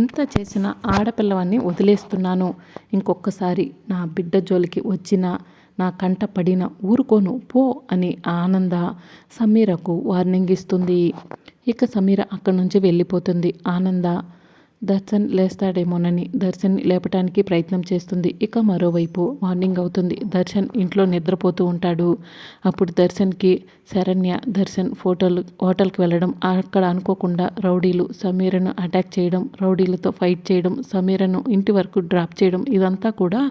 ఎంత చేసిన ఆడపిల్లవాన్ని వదిలేస్తున్నాను. ఇంకొకసారి నా బిడ్డ జోలికి వచ్చిన నా కంట పడిన ఊరుకోను పో అని ఆనంద సమీరకు వార్నింగ్ ఇస్తుంది. ఇక సమీర అక్కడి నుంచి వెళ్ళిపోతుంది. ఆనంద దర్శన్ లేస్తాడేమోనని దర్శన్ లేపటానికి ప్రయత్నం చేస్తుంది. ఇక మరోవైపు మార్నింగ్ అవుతుంది. దర్శన్ ఇంట్లో నిద్రపోతూ ఉంటాడు. అప్పుడు దర్శన్కి శరణ్య దర్శన్ ఫోటోలు హోటల్కి వెళ్ళడం అక్కడ అనుకోకుండా రౌడీలు సమీరను అటాక్ చేయడం రౌడీలతో ఫైట్ చేయడం సమీరను ఇంటి వరకు డ్రాప్ చేయడం ఇదంతా కూడా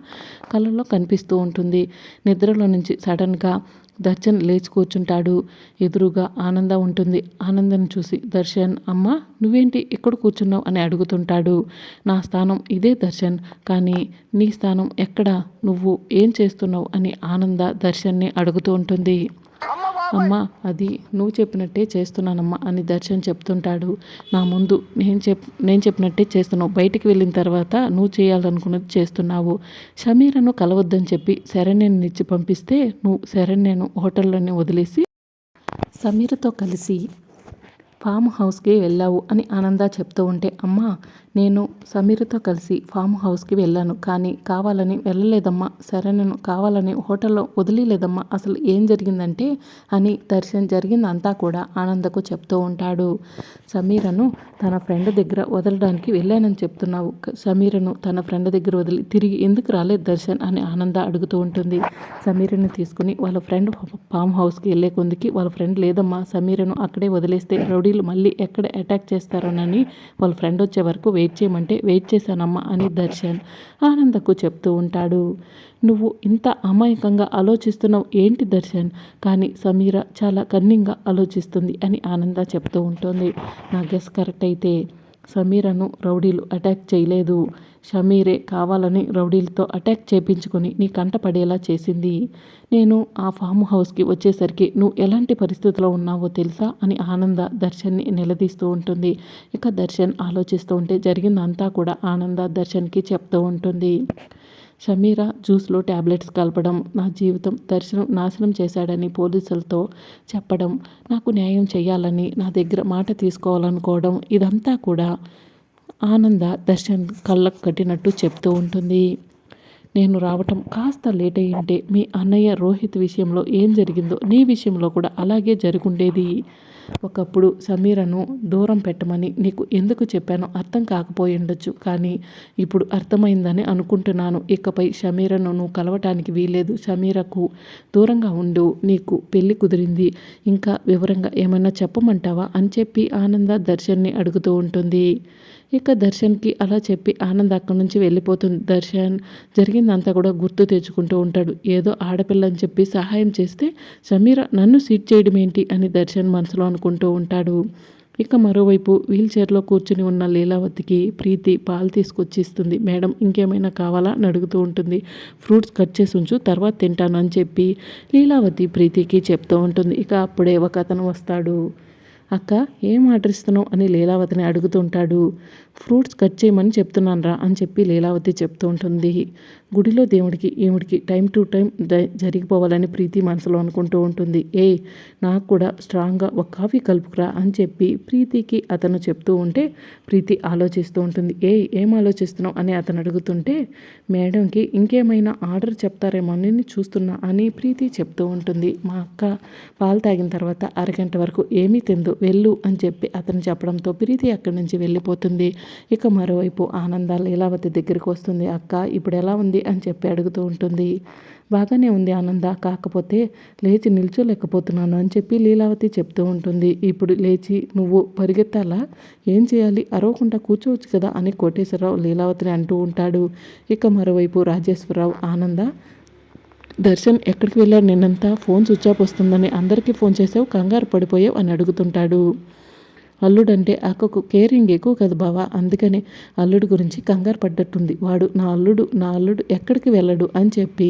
కళ్ళల్లో కనిపిస్తూ ఉంటుంది. నిద్రలో నుంచి సడన్గా దర్శన్ లేచి కూర్చుంటాడు. ఎదురుగా ఆనంద ఉంటుంది. ఆనందం చూసి దర్శన్ అమ్మ నువ్వేంటి ఎక్కడ కూర్చున్నావు? అని అడుగుతుంటాడు. నా స్థానం ఇదే దర్శన్. కానీ నీ స్థానం ఎక్కడ? నువ్వు ఏం చేస్తున్నావు? అని ఆనంద దర్శన్ని అడుగుతూ ఉంటుంది. అమ్మ అది నువ్వు చెప్పినట్టే చేస్తున్నానమ్మా అని దర్శన్ చెప్తుంటాడు. నా ముందు నేను చెప్ నేను చెప్పినట్టే చేస్తున్నావు. బయటికి వెళ్ళిన తర్వాత నువ్వు చేయాలనుకున్నది చేస్తున్నావు. షమీరను కలవద్దని చెప్పి శరణ్యను ఇచ్చి పంపిస్తే నువ్వు శరణ్యను హోటల్లోనే వదిలేసి సమీరతో కలిసి ఫామ్ హౌస్కి వెళ్ళావు అని ఆనంద చెప్తూ ఉంటే అమ్మ నేను సమీరతో కలిసి ఫామ్ హౌస్కి వెళ్ళాను. కానీ కావాలని వెళ్ళలేదమ్మా. సరే నేను కావాలని హోటల్లో వదిలేదమ్మా అసలు ఏం జరిగిందంటే అని దర్శన్ జరిగిందంతా కూడా ఆనందకు చెప్తూ ఉంటాడు. సమీరను తన ఫ్రెండ్ దగ్గర వదలడానికి వెళ్ళానని చెప్తున్నావు. సమీరను తన ఫ్రెండ్ దగ్గర వదిలి తిరిగి ఎందుకు రాలేదు దర్శన్ అని ఆనంద అడుగుతూ ఉంటుంది. సమీరను తీసుకుని వాళ్ళ ఫ్రెండ్ ఫామ్ హౌస్కి వెళ్ళే కొందికి వాళ్ళ ఫ్రెండ్ లేదమ్మా. సమీరను అక్కడే వదిలేస్తే రౌడీలు మళ్ళీ ఎక్కడ అటాక్ చేస్తారోనని వాళ్ళ ఫ్రెండ్ వచ్చే వరకు వెయిట్ చేయమంటే వెయిట్ చేశానమ్మా అని దర్శన్ ఆనందకు చెప్తూ ఉంటాడు. నువ్వు ఇంత అమాయకంగా ఆలోచిస్తున్నావు ఏంటి దర్శన్? కానీ సమీర చాలా కన్నింగా ఆలోచిస్తుంది అని ఆనంద చెప్తూ ఉంటుంది. నా గెస్ కరెక్ట్ అయితే సమీరను రౌడీలు అటాక్ చేయలేదు. షమీరే కావాలని రౌడీలతో అటాక్ చేపించుకొని నీ కంట పడేలా చేసింది. నేను ఆ ఫామ్ హౌస్కి వచ్చేసరికి నువ్వు ఎలాంటి పరిస్థితిలో ఉన్నావో తెలుసా? అని ఆనంద దర్శన్ని నిలదీస్తూ ఉంటుంది. ఇక దర్శన్ ఆలోచిస్తూ ఉంటే జరిగిందంతా కూడా ఆనంద దర్శన్కి చెప్తూ ఉంటుంది. షమీరా జ్యూస్లో ట్యాబ్లెట్స్ కలపడం నా జీవితం దర్శనం నాశనం చేశాడని పోలీసులతో చెప్పడం నాకు న్యాయం చేయాలని నా దగ్గర మాట తీసుకోవాలనుకోవడం ఇదంతా కూడా ఆనంద దర్శన్ కళ్ళకు కట్టినట్టు చెప్తూ ఉంటుంది. నేను రావటం కాస్త లేట్ అయ్యి ఉంటే మీ అన్నయ్య రోహిత్ విషయంలో ఏం జరిగిందో నీ విషయంలో కూడా అలాగే జరుగుండేది. ఒకప్పుడు సమీరను దూరం పెట్టమని నీకు ఎందుకు చెప్పానో అర్థం కాకపోయి ఉండొచ్చు కానీ ఇప్పుడు అర్థమైందని అనుకుంటున్నాను. ఇకపై సమీరను నువ్వు కలవటానికి వీలేదు సమీరకు దూరంగా ఉండు. నీకు పెళ్ళి కుదిరింది. ఇంకా వివరంగా ఏమైనా చెప్పమంటావా? అని చెప్పి ఆనంద దర్శన్ని అడుగుతూ ఉంటుంది. ఇక దర్శన్కి అలా చెప్పి ఆనంద్ అక్కడి నుంచి వెళ్ళిపోతుంది. దర్శన్ జరిగిందంతా కూడా గుర్తు తెచ్చుకుంటూ ఉంటాడు. ఏదో ఆడపిల్ల అని చెప్పి సహాయం చేస్తే సమీర నన్ను సీట్ చేయడం ఏంటి అని దర్శన్ మనసులో అనుకుంటూ ఉంటాడు. ఇక మరోవైపు వీల్ చైర్లో కూర్చుని ఉన్న లీలావతికి ప్రీతి పాలు తీసుకొచ్చి ఇస్తుంది మేడం ఇంకేమైనా కావాలా? అని అడుగుతూ ఉంటుంది. ఫ్రూట్స్ కట్ చేసి ఉంచు తర్వాత తింటాను అని చెప్పి లీలావతి ప్రీతికి చెప్తూ ఉంటుంది. ఇక అప్పుడే ఒక అతను వస్తాడు. అక్క ఏం ఆర్డర్ ఇస్తున్నావు అని లీలావతిని అడుగుతుంటాడు ఫ్రూట్స్ కట్ చేయమని చెప్తున్నాను రా అని చెప్పి లీలావతి చెప్తూ ఉంటుంది. గుడిలో దేవుడికి ఈవిడికి టైం టు టైం జరిగిపోవాలని ప్రీతి మనసులో అనుకుంటూ ఉంటుంది. ఏ నాకు కూడా స్ట్రాంగ్గా ఒక కాఫీ కలుపుకురా అని చెప్పి ప్రీతికి అతను చెప్తూ ఉంటే ప్రీతి ఆలోచిస్తూ ఉంటుంది. ఏ ఏం ఆలోచిస్తున్నావు అని అతను అడుగుతుంటే మేడంకి ఇంకేమైనా ఆర్డర్ చెప్తారేమో అని చూస్తున్నా అని ప్రీతి చెప్తూ ఉంటుంది. మా అక్క పాలు తాగిన తర్వాత అరగంట వరకు ఏమీ తిందు వెళ్ళు అని చెప్పి అతను చెప్పడంతో ప్రీతి అక్కడి నుంచి వెళ్ళిపోతుంది. ఇక మరోవైపు ఆనంద లీలావతి దగ్గరికి వస్తుంది అక్క ఇప్పుడు ఎలా ఉంది? అని చెప్పి అడుగుతూ ఉంటుంది. బాగానే ఉంది ఆనంద కాకపోతే లేచి నిల్చోలేకపోతున్నాను అని చెప్పి లీలావతి చెప్తూ ఉంటుంది. ఇప్పుడు లేచి నువ్వు పరిగెత్తాలా? ఏం చేయాలి? అరవకుండా కూర్చోవచ్చు కదా అని కోటేశ్వరరావు లీలావతిని అంటూ ఉంటాడు. ఇక మరోవైపు రాజేశ్వరరావు ఆనంద దర్శన్ ఎక్కడికి వెళ్ళాడు నిన్నంతా ఫోన్ స్విచ్ ఆఫ్ వస్తుందని అందరికీ ఫోన్ చేసావు కంగారు పడిపోయావు అని అడుగుతుంటాడు. అల్లుడంటే అక్కకు కేరింగ్ ఎక్కువ కదా బావా. అందుకనే అల్లుడు గురించి కంగారు పడ్డట్టుంది. వాడు నా అల్లుడు నా అల్లుడు ఎక్కడికి వెళ్ళడు అని చెప్పి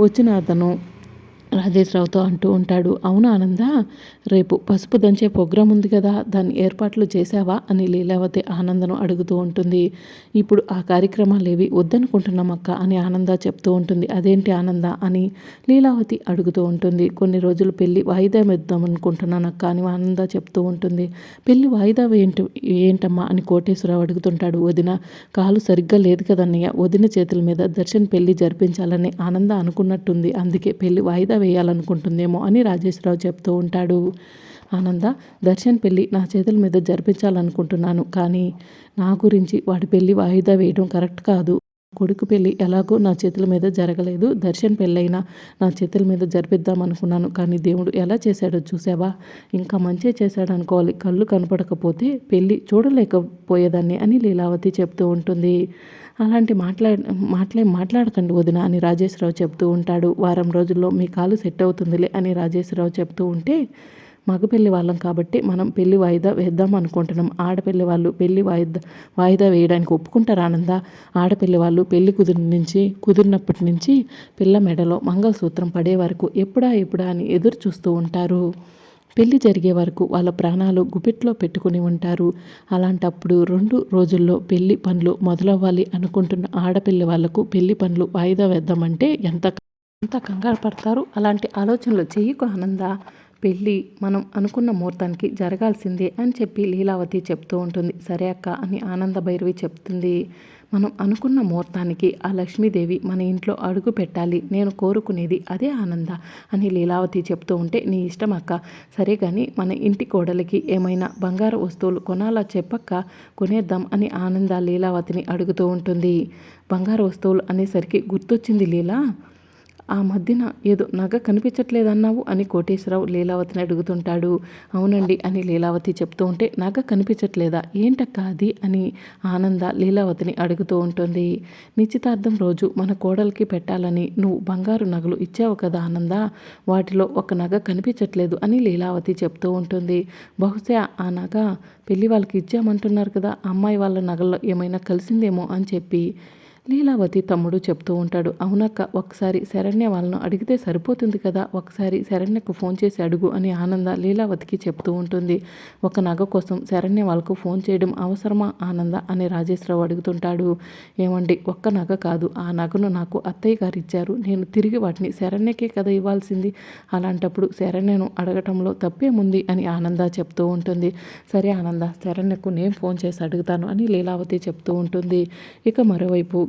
వచ్చిన అతను రాజేశ్వరావుతో అంటూ ఉంటాడు అవును ఆనంద రేపు పసుపు దంచే ప్రోగ్రాం ఉంది కదా దాని ఏర్పాట్లు చేశావా? అని లీలావతి ఆనందను అడుగుతూ ఉంటుంది. ఇప్పుడు ఆ కార్యక్రమాలు ఏవి వద్దనుకుంటున్నాం అక్క అని ఆనంద చెప్తూ ఉంటుంది. అదేంటి ఆనంద? అని లీలావతి అడుగుతూ ఉంటుంది. కొన్ని రోజులు పెళ్ళి వాయిదా వేద్దాం అనుకుంటున్నాను అక్క అని ఆనంద చెప్తూ ఉంటుంది. పెళ్ళి వాయిదా ఏంటి ఏంటమ్మా అని కోటేశ్వరరావు అడుగుతుంటాడు. వదిన కాలు సరిగ్గా లేదు కదన్నయ్య వదిన చేతుల మీద దర్శన్ పెళ్ళి జరిపించాలని ఆనంద అనుకున్నట్టుంది. అందుకే పెళ్ళి వాయిదా వేయాలనుకుంటుందేమో అని రాజేశ్వరరావు చెప్తూ ఉంటాడు. ఆనంద దర్శన్ పెళ్ళి నా చేతుల మీద జరిపించాలనుకుంటున్నాను కానీ నా గురించి వాడి పెళ్ళి వాయిదా వేయడం కరెక్ట్ కాదు. కొడుకు పెళ్ళి ఎలాగో నా చేతుల మీద జరగలేదు. దర్శన్ పెళ్ళైనా నా చేతుల మీద జరిపిద్దాం అనుకున్నాను. కానీ దేవుడు ఎలా చేశాడో చూసావా ఇంకా మంచి చేశాడు అనుకోవాలి కళ్ళు కనపడకపోతే పెళ్ళి చూడలేకపోయేదాన్ని అని లీలావతి చెప్తూ ఉంటుంది. అలాంటి మాట్లా మాట్లే మాట్లాడకండి వదిన అని రాజేశ్వరరావు చెప్తూ ఉంటాడు. వారం రోజుల్లో మీ కాలు సెట్ అవుతుందిలే అని రాజేశ్వరరావు చెప్తూ ఉంటే మగ పెళ్ళి వాళ్ళం కాబట్టి మనం పెళ్ళి వాయిదా వేద్దాం అనుకుంటున్నాం. ఆడపిల్లి వాళ్ళు పెళ్ళి వాయిదా వాయిదా వేయడానికి ఒప్పుకుంటారు ఆనంద ఆడపిల్లి వాళ్ళు పెళ్ళి కుదిరి నుంచి కుదిరినప్పటి నుంచి పిల్ల మెడలో మంగళసూత్రం పడే వరకు ఎప్పుడా ఎప్పుడా అని ఎదురు చూస్తూ ఉంటారు. పెళ్ళి జరిగే వరకు వాళ్ళ ప్రాణాలు గుప్పిట్లో పెట్టుకుని ఉంటారు. అలాంటప్పుడు రెండు రోజుల్లో పెళ్ళి పనులు మొదలవ్వాలి అనుకుంటున్న ఆడపిల్లి వాళ్ళకు పెళ్ళి పనులు వాయిదా వేద్దామంటే ఎంత ఎంత కంగారు పడతారు? అలాంటి ఆలోచనలు చేయకు ఆనంద పెళ్ళి మనం అనుకున్న ముహూర్తానికి జరగాల్సిందే అని చెప్పి లీలావతి చెప్తూ ఉంటుంది. సరే అక్క అని ఆనంద భైరవి చెప్తుంది. మనం అనుకున్న ముహూర్తానికి ఆ లక్ష్మీదేవి మన ఇంట్లో అడుగు పెట్టాలి. నేను కోరుకునేది అదే ఆనంద అని లీలావతి చెప్తూ ఉంటే నీ ఇష్టం అక్క. సరే కానీ మన ఇంటి కోడలికి ఏమైనా బంగారు వస్తువులు కొనాలా చెప్పక్క? కొనేద్దాం అని ఆనంద లీలావతిని అడుగుతూ ఉంటుంది. బంగారు వస్తువులు అనేసరికి గుర్తొచ్చింది లీలా? ఆ మధ్యన ఏదో నగ కనిపించట్లేదన్నావు అని కోటేశ్వరరావు లీలావతిని అడుగుతుంటాడు. అవునండి అని లీలావతి చెప్తూ ఉంటే నగ కనిపించట్లేదా? ఏంటక్క అది? అని ఆనంద లీలావతిని అడుగుతూ ఉంటుంది. నిశ్చితార్థం రోజు మన కోడలికి పెట్టాలని నువ్వు బంగారు నగలు ఇచ్చావు కదా ఆనంద? వాటిలో ఒక నగ కనిపించట్లేదు అని లీలావతి చెప్తూ ఉంటుంది. బహుశా ఆ నగ పెళ్ళి వాళ్ళకి ఇచ్చామంటున్నారు కదా అమ్మాయి వాళ్ళ నగల్లో ఏమైనా కలిసిందేమో అని చెప్పి లీలావతి తమ్ముడు చెప్తూ ఉంటాడు అవునక్క ఒకసారి శరణ్య వాళ్ళను అడిగితే సరిపోతుంది కదా? ఒకసారి శరణ్యకు ఫోన్ చేసి అడుగు అని ఆనంద లీలావతికి చెప్తూ ఉంటుంది. ఒక నగ కోసం శరణ్య వాళ్ళకు ఫోన్ చేయడం అవసరమా? ఆనంద అని రాజేశ్వరరావు అడుగుతుంటాడు. ఏమండి ఒక్క నగ కాదు. ఆ నగను నాకు అత్తయ్య గారు ఇచ్చారు. నేను తిరిగి వాటిని శరణ్యకే కదా ఇవ్వాల్సింది? అలాంటప్పుడు శరణ్యను అడగటంలో తప్పేముంది? అని ఆనంద చెప్తూ ఉంటుంది. సరే ఆనంద శరణ్యకు నేను ఫోన్ చేసి అడుగుతాను అని లీలావతి చెప్తూ ఉంటుంది. ఇక మరోవైపు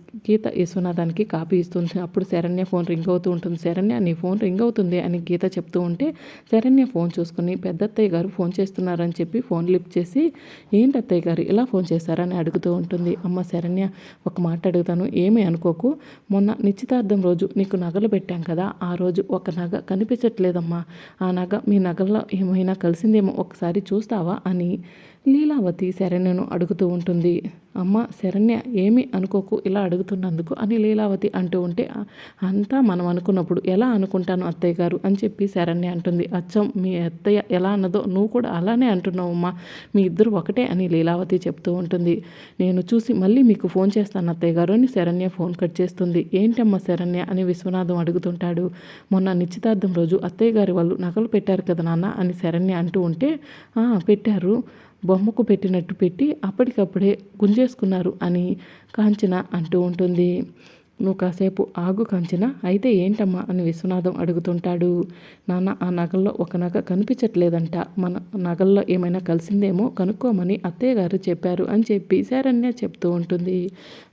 గీత విశ్వనాథానికి కాపీ ఇస్తుంది అప్పుడు శరణ్య ఫోన్ రింగ్ అవుతూ ఉంటుంది. శరణ్య నీ ఫోన్ రింగ్ అవుతుంది అని గీత చెప్తూ ఉంటే శరణ్య ఫోన్ చూసుకుని పెద్దత్తయ్య గారు ఫోన్ చేస్తున్నారని చెప్పి ఫోన్ లిఫ్ట్ చేసి ఏంటి అత్తయ్య గారు ఇలా ఫోన్ చేశారని అడుగుతూ ఉంటుంది. అమ్మ శరణ్య ఒక మాట అడుగుతాను ఏమీ అనుకోకు. మొన్న నిశ్చితార్థం రోజు నీకు నగలు పెట్టాం కదా ఆ రోజు ఒక నగ కనిపించట్లేదమ్మా. ఆ నగ మీ నగల్లో ఏమైనా కలిసిందేమో ఒకసారి చూస్తావా? అని లీలావతి శరణ్యను అడుగుతూ ఉంటుంది. అమ్మ శరణ్య ఏమి అనుకోకు ఇలా అడుగుతున్నందుకు అని లీలావతి అంటూ ఉంటే అంతా మనం అనుకున్నప్పుడు ఎలా అనుకుంటాను అత్తయ్య గారు? అని చెప్పి శరణ్య అంటుంది. అచ్చం మీ అత్తయ్య ఎలా అన్నదో నువ్వు కూడా అలానే అంటున్నావమ్మా. మీ ఇద్దరు ఒకటే అని లీలావతి చెప్తూ ఉంటుంది. నేను చూసి మళ్ళీ మీకు ఫోన్ చేస్తాను అత్తయ్య గారు అని శరణ్య ఫోన్ కట్ చేస్తుంది. ఏంటమ్మా శరణ్య? అని విశ్వనాథం అడుగుతుంటాడు. మొన్న నిశ్చితార్థం రోజు అత్తయ్య గారి వాళ్ళు నగలు పెట్టారు కదా నాన్న అని శరణ్య అంటూ ఉంటే పెట్టారు. బొమ్మకు పెట్టినట్టు పెట్టి అప్పటికప్పుడే గుంజేసుకున్నారు అని కాంచన అంటూ ఉంటుంది. నువ్వు కాసేపు ఆగు కంచిన? అయితే ఏంటమ్మా అని విశ్వనాథం అడుగుతుంటాడు. నాన్న ఆ నగల్లో ఒక నగ కనిపించట్లేదంట. మన నగల్లో ఏమైనా కలిసిందేమో కనుక్కోమని అత్తయ్య గారు చెప్పారు అని చెప్పి శరణ్య చెప్తూ ఉంటుంది.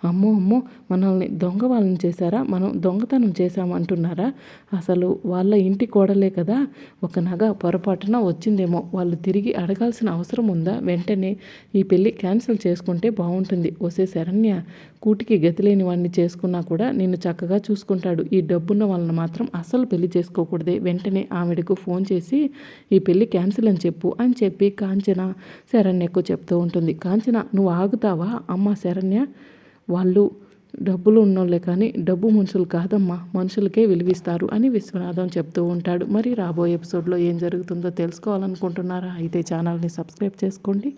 అమ్మో అమ్మో మనల్ని దొంగ వాళ్ళని చేశారా? మనం దొంగతనం చేశామంటున్నారా అసలు వాళ్ళ ఇంటి కోడలే కదా. ఒక నగ పొరపాటున వచ్చిందేమో. వాళ్ళు తిరిగి అడగాల్సిన అవసరం ఉందా? వెంటనే ఈ పెళ్ళి క్యాన్సిల్ చేసుకుంటే బాగుంటుంది. వసే శరణ్య కూటికి గతిలేని వాడిని చేసుకున్నా కూడా నిన్ను చక్కగా చూసుకుంటాడు. ఈ డబ్బున్న వాళ్ళని మాత్రం అసలు పెళ్ళి చేసుకోకూడదే. వెంటనే ఆవిడకు ఫోన్ చేసి ఈ పెళ్ళి క్యాన్సిల్ అని చెప్పు అని చెప్పి కాంచన శరణ్యకు చెప్తూ ఉంటుంది. కాంచన నువ్వు ఆగుతావా? అమ్మ శరణ్య వాళ్ళు డబ్బులు ఉన్నోళ్ళే కానీ డబ్బు మనుషులు కాదమ్మా. మనుషులకే విలువిస్తారు అని విశ్వనాథం చెప్తూ ఉంటాడు. మరి రాబోయే ఎపిసోడ్లో ఏం జరుగుతుందో తెలుసుకోవాలనుకుంటున్నారా? అయితే ఛానల్ని సబ్స్క్రైబ్ చేసుకోండి.